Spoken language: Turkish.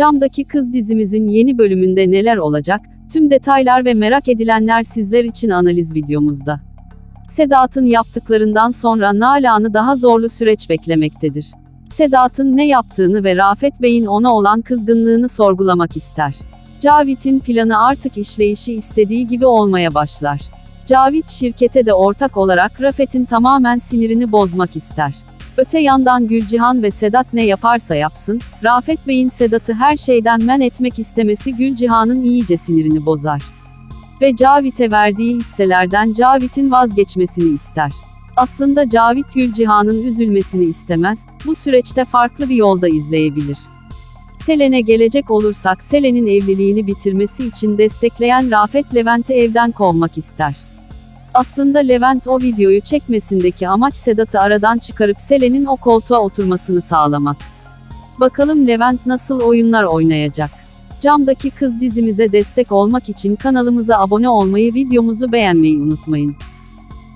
Camdaki Kız dizimizin yeni bölümünde neler olacak? Tüm detaylar ve merak edilenler sizler için analiz videomuzda. Sedat'ın yaptıklarından sonra Nalan'ı daha zorlu süreç beklemektedir. Sedat'ın ne yaptığını ve Rafet Bey'in ona olan kızgınlığını sorgulamak ister. Cavit'in planı artık işleyişi istediği gibi olmaya başlar. Cavit şirkete de ortak olarak Rafet'in tamamen sinirini bozmak ister. Öte yandan Gülcihan ve Sedat ne yaparsa yapsın, Rafet Bey'in Sedat'ı her şeyden men etmek istemesi Gülcihan'ın iyice sinirini bozar. Ve Cavit'e verdiği hisselerden Cavit'in vazgeçmesini ister. Aslında Cavit Gülcihan'ın üzülmesini istemez, bu süreçte farklı bir yolda izleyebilir. Selen'e gelecek olursak Selen'in evliliğini bitirmesi için destekleyen Rafet Levent'i evden kovmak ister. Aslında Levent o videoyu çekmesindeki amaç Sedat'ı aradan çıkarıp Selen'in o koltuğa oturmasını sağlamak. Bakalım Levent nasıl oyunlar oynayacak? Camdaki Kız dizimize destek olmak için kanalımıza abone olmayı videomuzu beğenmeyi unutmayın.